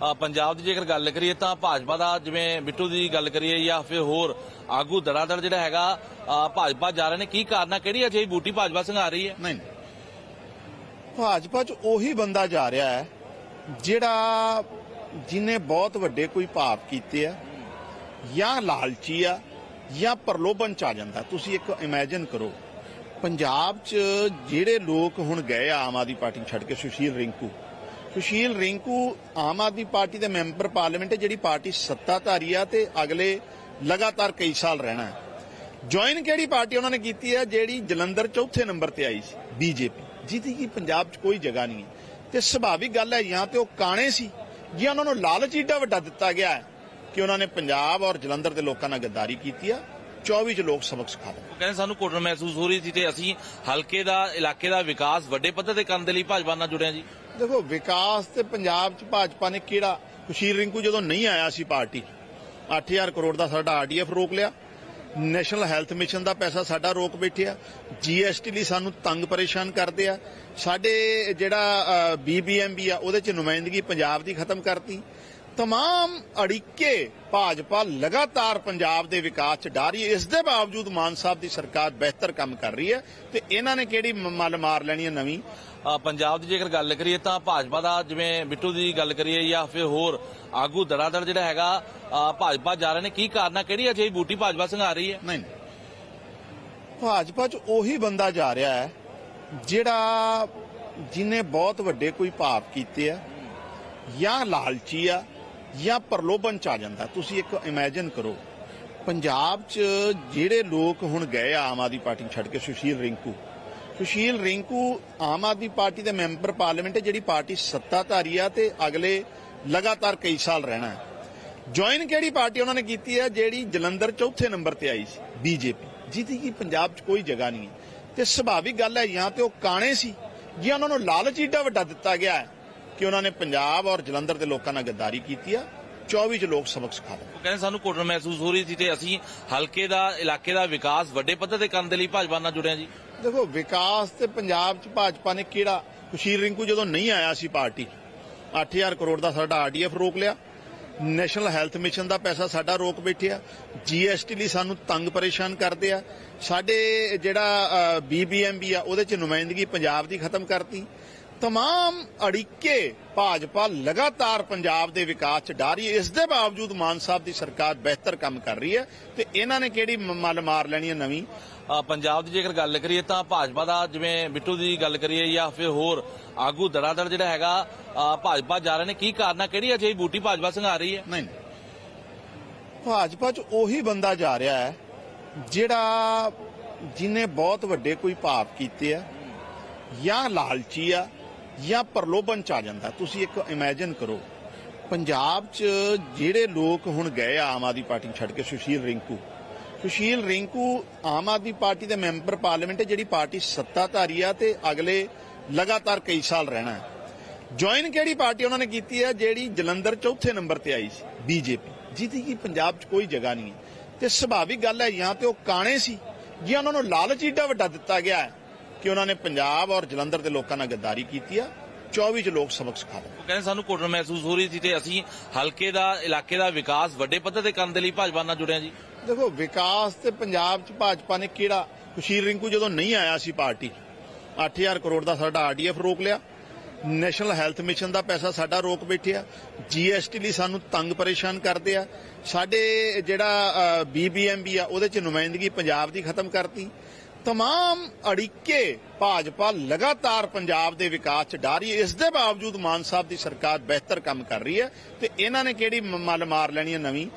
ਪੰਜਾਬ ਦੀ ਜੇਕਰ ਗੱਲ ਕਰੀਏ ਤਾਂ ਭਾਜਪਾ ਦਾ ਜਿਵੇਂ ਬਿੱਟੂ ਦੀ ਗੱਲ ਕਰੀਏ ਜਾਂ ਫਿਰ ਹੋਰ ਆਗੂ ਦੜਾਦੜ ਜਿਹੜਾ ਹੈਗਾ ਭਾਜਪਾ ਜਾ ਰਹੇ ਨੇ, ਕੀ ਕਾਰਨ, ਕਿਹੜੀ ਅਜਿਹੀ ਬੂਟੀ ਭਾਜਪਾ ਸੰਘਾ ਰਹੀ ਹੈ? ਨਹੀਂ, ਭਾਜਪਾ 'ਚ ਉਹੀ ਬੰਦਾ ਜਾ ਰਿਹਾ ਹੈ, ਜਿਹੜਾ ਜਿਨੇ ਬਹੁਤ ਵੱਡੇ ਕੋਈ ਪਾਪ ਕੀਤੇ ਆ, ਜਾਂ ਲਾਲਚੀ ਆ, ਜਾਂ ਪ੍ਰਲੋਭਨ ਚ ਆ ਜਾਂਦਾ। ਤੁਸੀਂ ਇੱਕ ਇਮੇਜਿਨ ਕਰੋ, ਪੰਜਾਬ 'ਚ ਜਿਹੜੇ ਲੋਕ ਹੁਣ ਗਏ ਆ, ਆਮ ਆਦਮੀ ਪਾਰਟੀ ਛੱਡ ਕੇ, ਸੁਸ਼ੀਲ ਰਿੰਕੂ ਸੁਸ਼ੀਲ ਰਿੰਕੂ ਆਮ ਆਦਮੀ ਪਾਰਟੀ ਦੇ ਮੈਂਬਰ ਪਾਰਲੀਮੈਂਟ ਹੈ, ਜਿਹੜੀ ਪਾਰਟੀ ਸੱਤਾਧਾਰੀ ਆ ਤੇ ਅਗਲੇ ਲਗਾਤਾਰ ਕਈ ਸਾਲ ਰਹਿਣਾ ਹੈ। ਜੁਆਇਨ ਕਿਹੜੀ ਪਾਰਟੀ ਉਹਨਾਂ ਨੇ ਕੀਤੀ ਹੈ, ਜਿਹੜੀ ਜਲੰਧਰ ਚੌਥੇ ਨੰਬਰ ਤੇ ਆਈ ਸੀ ਬੀਜੇਪੀ ਜਿਹਦੀ ਕਿ ਪੰਜਾਬ 'ਚ ਕੋਈ ਜਗ੍ਹਾ ਨਹੀਂ ਹੈ। ਤੇ ਸੁਭਾਵਿਕ ਗੱਲ ਹੈ, ਜਾਂ ਤੇ ਉਹ ਕਾਣੇ ਸੀ, ਜਾਂ ਉਹਨਾਂ ਨੂੰ ਲਾਲਚ ਏਡਾ ਵੱਡਾ ਦਿੱਤਾ ਗਿਆ ਹੈ ਕਿ ਉਹਨਾਂ ਨੇ ਪੰਜਾਬ ਔਰ ਜਲੰਧਰ ਦੇ ਲੋਕਾਂ ਨਾਲ ਗੱਦਾਰੀ ਕੀਤੀ ਆ। 24 ਚ ਲੋਕ ਸਬਕ ਸਿਖਾ ਦਿੱਤੇ ਉਹ ਕਹਿੰਦੇ ਸਾਨੂੰ ਘੁੱਟਣ ਮਹਿਸੂਸ ਹੋ ਰਹੀ ਸੀ ਤੇ ਅਸੀਂ ਹਲਕੇ ਦਾ ਇਲਾਕੇ ਦਾ ਵਿਕਾਸ ਵੱਡੇ ਪੱਧਰ ਤੇ ਕਰਨ ਦੇ ਲਈ ਭਾਜਪਾ ਨਾਲ ਜੁੜੇ ਹਾਂ ਜੀ। ਦੇਖੋ ਵਿਕਾਸ ਤੇ ਪੰਜਾਬ 'ਚ ਭਾਜਪਾ ਨੇ ਕਿਹੜਾ ਖੁਸ਼ੀਰ ਰਿੰਕੂ ਜਦੋਂ ਨਹੀਂ ਆਇਆ ਸੀ ਪਾਰਟੀ 8000 ਕਰੋੜ ਦਾ ਸਾਡਾ ਆਰਡੀਐਫ ਰੋਕ ਲਿਆ। ਨੈਸ਼ਨਲ ਹੈਲਥ ਮਿਸ਼ਨ ਦਾ ਪੈਸਾ ਸਾਡਾ ਰੋਕ ਬੈਠਿਆ। ਜੀਐਸਟੀ ਲਈ ਸਾਨੂੰ ਤੰਗ ਪਰੇਸ਼ਾਨ ਕਰਦੇ ਆ। ਸਾਡੇ ਜਿਹੜਾ ਬੀਬੀਐਮਬੀ ਆ ਉਹਦੇ 'ਚ ਨੁਮਾਇੰਦਗੀ ਪੰਜਾਬ ਦੀ ਖਤਮ ਕਰਤੀ। ਤਮਾਮ ਅੜਿੱਕੇ ਭਾਜਪਾ ਲਗਾਤਾਰ ਪੰਜਾਬ ਦੇ ਵਿਕਾਸ 'ਚ ਡਾਰੀ ਇਸ ਦੇ ਬਾਵਜੂਦ ਮਾਨ ਸਾਹਿਬ ਦੀ ਸਰਕਾਰ ਬਿਹਤਰ ਕੰਮ ਕਰ ਰਹੀ ਹੈ ਤੇ ਇਹਨਾਂ ਨੇ ਕਿਹੜੀ ਮੱਲ ਮਾਰ ਲੈਣੀ ਹੈ ਨਵੀਂ ਪੰਜਾਬ ਦੀ ਜੇਕਰ ਗੱਲ ਕਰੀਏ ਤਾਂ ਭਾਜਪਾ ਦਾ ਜਿਵੇਂ ਬਿੱਟੂ ਦੀ ਗੱਲ ਕਰੀਏ ਜਾਂ ਫਿਰ ਹੋਰ ਆਗੂ ਦੜਾਦੜ ਜਿਹੜਾ ਹੈਗਾ ਭਾਜਪਾ ਜਾ ਰਹੇ ਨੇ ਕੀ ਕਾਰਨ ਕਿਹੜੀ ਅਜਿਹੀ ਬੂਟੀ ਭਾਜਪਾ ਸੰਘਾ ਰਹੀ ਹੈ ਨਹੀਂ। ਭਾਜਪਾ 'ਚ ਉਹੀ ਬੰਦਾ ਜਾ ਰਿਹਾ ਹੈ ਜਿਹੜਾ ਜਿਨੇ ਬਹੁਤ ਵੱਡੇ ਕੋਈ ਪਾਪ ਕੀਤੇ ਆ ਜਾਂ ਲਾਲਚੀ ਆ ਜਾਂ ਪ੍ਰਲੋਭਨ ਚ ਆ ਜਾਂਦਾ। ਤੁਸੀਂ ਇੱਕ ਇਮੇਜਿਨ ਕਰੋ, ਪੰਜਾਬ 'ਚ ਜਿਹੜੇ ਲੋਕ ਹੁਣ ਗਏ ਆਮ ਆਦਮੀ ਪਾਰਟੀ ਛੱਡ ਕੇ, ਸੁਸ਼ੀਲ ਰਿੰਕੂ। ਸੁਸ਼ੀਲ ਰਿੰਕੂ ਆਮ ਆਦਮੀ ਪਾਰਟੀ ਦੇ ਮੈਂਬਰ ਪਾਰਲੀਮੈਂਟ ਹੈ, ਜਿਹੜੀ ਪਾਰਟੀ ਸੱਤਾਧਾਰੀ ਆ ਤੇ ਅਗਲੇ ਲਗਾਤਾਰ ਕਈ ਸਾਲ ਰਹਿਣਾ ਹੈ। ਜੁਆਇਨ ਕਿਹੜੀ ਪਾਰਟੀ ਉਹਨਾਂ ਨੇ ਕੀਤੀ ਹੈ, ਜਿਹੜੀ ਜਲੰਧਰ ਚੌਥੇ ਨੰਬਰ ਤੇ ਆਈ ਸੀ ਬੀਜੇਪੀ ਜਿਹਦੀ ਕਿ ਪੰਜਾਬ 'ਚ ਕੋਈ ਜਗ੍ਹਾ ਨਹੀਂ ਹੈ। ਤੇ ਸੁਭਾਵਿਕ ਗੱਲ ਹੈ, ਜਾਂ ਤੇ ਉਹ ਕਾਣੇ ਸੀ, ਜਾਂ ਉਹਨਾਂ ਨੂੰ ਲਾਲਚ ਏਡਾ ਵੱਡਾ ਦਿੱਤਾ ਗਿਆ ਹੈ। ਕਿ ਉਹਨਾਂ ਨੇ ਪੰਜਾਬ ਔਰ ਜਲੰਧਰ ਦੇ ਲੋਕਾਂ ਨਾਲ ਗੱਦਾਰੀ ਕੀਤੀ ਆ। 24 ਚ ਲੋਕ ਸਬਕ ਸਿਖਾ ਉਹ ਕਹਿੰਦੇ ਸਾਨੂੰ ਘੁੱਟਣ ਮਹਿਸੂਸ ਹੋ ਰਹੀ ਸੀ ਤੇ ਅਸੀਂ ਹਲਕੇ ਦਾ ਇਲਾਕੇ ਦਾ ਵਿਕਾਸ ਵੱਡੇ ਪੱਧਰ ਤੇ ਕਰਨ ਦੇ ਲਈ ਭਾਜਪਾ ਨਾਲ ਜੁੜੇ ਹਾਂ ਜੀ। ਦੇਖੋ ਵਿਕਾਸ ਤੇ ਪੰਜਾਬ 'ਚ ਭਾਜਪਾ ਨੇ ਕਿਹੜਾ ਖੁਸ਼ੀਰ ਰਿੰਕੂ ਜਦੋਂ ਨਹੀਂ ਆਇਆ ਸੀ ਪਾਰਟੀ 8000 ਕਰੋੜ ਦਾ ਸਾਡਾ ਆਰਡੀਐਫ ਰੋਕ ਲਿਆ। ਨੈਸ਼ਨਲ ਹੈਲਥ ਮਿਸ਼ਨ ਦਾ ਪੈਸਾ ਸਾਡਾ ਰੋਕ ਬੈਠਿਆ। ਜੀਐਸਟੀ ਲਈ ਸਾਨੂੰ ਤੰਗ ਪਰੇਸ਼ਾਨ ਕਰਦੇ ਆ। ਸਾਡੇ ਜਿਹੜਾ ਬੀਬੀਐਮਬੀ ਆ ਉਹਦੇ 'ਚ ਨੁਮਾਇੰਦਗੀ ਪੰਜਾਬ ਦੀ ਖਤਮ ਕਰਤੀ। ਤਮਾਮ ਅੜਿੱਕੇ ਭਾਜਪਾ ਲਗਾਤਾਰ ਪੰਜਾਬ ਦੇ ਵਿਕਾਸ 'ਚ ਡਾਰੀ ਇਸ ਦੇ ਬਾਵਜੂਦ ਮਾਨ ਸਾਹਿਬ ਦੀ ਸਰਕਾਰ ਬਿਹਤਰ ਕੰਮ ਕਰ ਰਹੀ ਹੈ ਤੇ ਇਹਨਾਂ ਨੇ ਕਿਹੜੀ ਮੱਲ ਮਾਰ ਲੈਣੀ ਹੈ ਨਵੀਂ ਪੰਜਾਬ ਦੀ ਜੇਕਰ ਗੱਲ ਕਰੀਏ ਤਾਂ ਭਾਜਪਾ ਦਾ ਜਿਵੇਂ ਬਿੱਟੂ ਦੀ ਗੱਲ ਕਰੀਏ ਜਾਂ ਫਿਰ ਹੋਰ ਆਗੂ ਦੜਾਦੜ ਜਿਹੜਾ ਹੈਗਾ ਭਾਜਪਾ ਜਾ ਰਹੇ ਨੇ ਕੀ ਕਾਰਨ ਕਿਹੜੀ ਅਜਿਹੀ ਬੂਟੀ ਭਾਜਪਾ ਸੰਘਾ ਰਹੀ ਹੈ ਨਹੀਂ ਨਹੀਂ। ਭਾਜਪਾ 'ਚ ਉਹੀ ਬੰਦਾ ਜਾ ਰਿਹਾ ਹੈ ਜਿਹੜਾ ਜਿਨੇ ਬਹੁਤ ਵੱਡੇ ਕੋਈ ਪਾਪ ਕੀਤੇ ਆ ਜਾਂ ਲਾਲਚੀ ਆ ਜਾਂ ਪ੍ਰਲੋਭਨ ਚ ਆ ਜਾਂਦਾ। ਤੁਸੀਂ ਇੱਕ ਇਮੇਜਿਨ ਕਰੋ, ਪੰਜਾਬ 'ਚ ਜਿਹੜੇ ਲੋਕ ਹੁਣ ਗਏ ਆ ਆਮ ਆਦਮੀ ਪਾਰਟੀ ਛੱਡ ਕੇ, ਸੁਸ਼ੀਲ ਰਿੰਕੂ। ਸੁਸ਼ੀਲ ਰਿੰਕੂ ਆਮ ਆਦਮੀ ਪਾਰਟੀ ਦੇ ਮੈਂਬਰ ਪਾਰਲੀਮੈਂਟ ਹੈ, ਜਿਹੜੀ ਪਾਰਟੀ ਸੱਤਾਧਾਰੀ ਆ ਤੇ ਅਗਲੇ ਲਗਾਤਾਰ ਕਈ ਸਾਲ ਰਹਿਣਾ ਹੈ। ਜੁਆਇਨ ਕਿਹੜੀ ਪਾਰਟੀ ਉਹਨਾਂ ਨੇ ਕੀਤੀ ਹੈ, ਜਿਹੜੀ ਜਲੰਧਰ ਚੌਥੇ ਨੰਬਰ ਤੇ ਆਈ ਸੀ? ਬੀਜੇਪੀ ਜਿਹਦੀ ਕੀ ਪੰਜਾਬ 'ਚ ਕੋਈ ਜਗ੍ਹਾ ਨਹੀਂ ਹੈ। ਤੇ ਸੁਭਾਵਿਕ ਗੱਲ ਹੈ, ਜਾਂ ਤੇ ਉਹ ਕਾਣੇ ਸੀ, ਜਾਂ ਉਹਨਾਂ ਨੂੰ ਲਾਲਚ ਏਡਾ ਵੱਡਾ ਦਿੱਤਾ ਗਿਆ ਹੈ। ਕਿ ਉਹਨਾਂ ਨੇ ਪੰਜਾਬ ਔਰ ਜਲੰਧਰ ਦੇ ਲੋਕਾਂ ਨਾਲ ਗੱਦਾਰੀ ਕੀਤੀ ਆ 24 ਚ ਲੋਕ ਸਬਕ ਸਿਖਾ ਉਹ ਕਹਿੰਦੇ ਸਾਨੂੰ ਘੁੱਟਣ ਮਹਿਸੂਸ ਹੋ ਰਹੀ ਸੀ ਤੇ ਅਸੀਂ ਹਲਕੇ ਦਾ ਇਲਾਕੇ ਦਾ ਵਿਕਾਸ ਵੱਡੇ ਪੱਧਰ ਤੇ ਕਰਨ ਦੇ ਲਈ ਭਾਜਪਾ ਨਾਲ ਜੁੜੇ ਹਾਂ ਜੀ। ਦੇਖੋ ਵਿਕਾਸ ਤੇ ਪੰਜਾਬ 'ਚ ਭਾਜਪਾ ਨੇ ਕਿਹੜਾ ਖੁਸ਼ੀਰ ਰਿੰਕੂ ਜਦੋਂ ਨਹੀਂ ਆਇਆ ਸੀ ਪਾਰਟੀ 8000 ਕਰੋੜ ਦਾ ਸਾਡਾ ਆਰਡੀਐਫ ਰੋਕ ਲਿਆ। ਨੈਸ਼ਨਲ ਹੈਲਥ ਮਿਸ਼ਨ ਦਾ ਪੈਸਾ ਸਾਡਾ ਰੋਕ ਬੈਠਿਆ ਜੀਐਸਟੀ ਲਈ ਸਾਨੂੰ ਤੰਗ ਪਰੇਸ਼ਾਨ ਕਰਦੇ ਆ। ਸਾਡੇ ਜਿਹੜਾ ਬੀਬੀਐਮਬੀ ਆ ਉਹਦੇ 'ਚ ਨੁਮਾਇੰਦਗੀ ਪੰਜਾਬ ਦੀ ਖਤਮ ਕਰਤੀ। ਤਮਾਮ ਅੜਿੱਕੇ ਭਾਜਪਾ ਲਗਾਤਾਰ ਪੰਜਾਬ ਦੇ ਵਿਕਾਸ 'ਚ ਡਾਰੀ ਇਸ ਦੇ ਬਾਵਜੂਦ ਮਾਨ ਸਾਹਿਬ ਦੀ ਸਰਕਾਰ ਬਿਹਤਰ ਕੰਮ ਕਰ ਰਹੀ ਹੈ ਤੇ ਇਹਨਾਂ ਨੇ ਕਿਹੜੀ ਮੱਲ ਮਾਰ ਲੈਣੀ ਹੈ ਨਵੀਂ